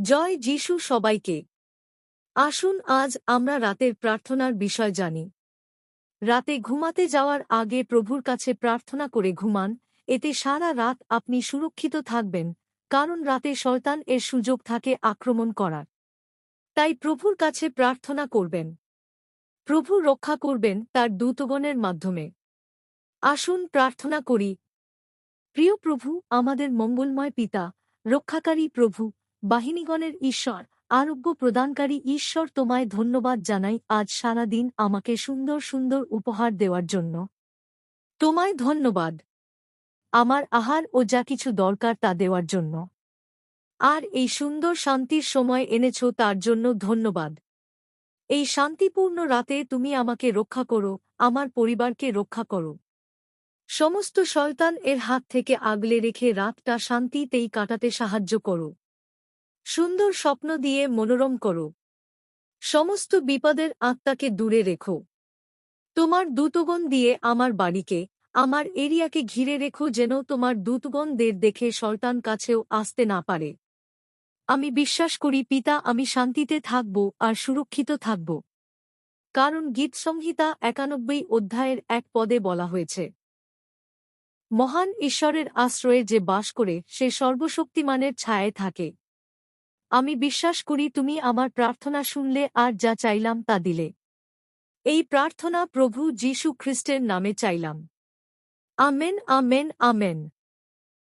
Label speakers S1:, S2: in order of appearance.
S1: জয় যিশু সবাইকে। আসুন আজ আমরা রাতের প্রার্থনার বিষয় জানি। রাতে ঘুমাতে যাওয়ার আগে প্রভুর কাছে প্রার্থনা করে ঘুমান, এতে সারা রাত আপনি সুরক্ষিত থাকবেন, কারণ রাতে শয়তান এর সুযোগ থাকে আক্রমণ করার। তাই প্রভুর কাছে প্রার্থনা করবেন। প্রভু রক্ষা করবেন তার দূতগণের মাধ্যমে। আসুন প্রার্থনা করি, প্রিয় প্রভু, আমাদের মঙ্গলময় পিতা, রক্ষাকারী প্রভু বাহিনীগণের ঈশ্বর, আরোগ্য প্রদানকারী ঈশ্বর তোমায় ধন্যবাদ জানাই আজ সারা দিন আমাকে সুন্দর সুন্দর উপহার দেওয়ার জন্য। তোমায় ধন্যবাদ। আমার আহার ও যা কিছু দরকার তা দেওয়ার জন্য। আর এই সুন্দর শান্তির সময় এনেছ তার জন্য ধন্যবাদ। এই শান্তিপূর্ণ রাতে তুমি আমাকে রক্ষা করো, আমার পরিবারকে রক্ষা করো। সমস্ত শয়তান এর হাত থেকে আগলে রেখে রাতটা শান্তিতেই কাটাতে সাহায্য করো। সুন্দর স্বপ্ন দিয়ে মনোরম করো। সমস্ত বিপদের আত্মাকে দূরে রেখো। তোমার দূতগণ দিয়ে আমার বাড়িকে, আমার এরিয়াকে ঘিরে রেখো যেন তোমার দূতগণদের দেখে শয়তান কাছেও আসতে না পারে। আমি বিশ্বাস করি, পিতা, আমি শান্তিতে থাকব আর সুরক্ষিত থাকব। কারণ গীতসংহিতা একানব্বই অধ্যায়ের এক পদে বলা হয়েছে, মহান ঈশ্বরের আশ্রয়ে যে বাস করে, সে সর্বশক্তিমানের ছায়ায় থাকে। আমি বিশ্বাস করি তুমি আমার প্রার্থনা শুনলে আর যা চাইলাম তা দিলে। এই প্রার্থনা প্রভু যীশু খ্রিস্টের নামে চাইলাম। Amen amen amen.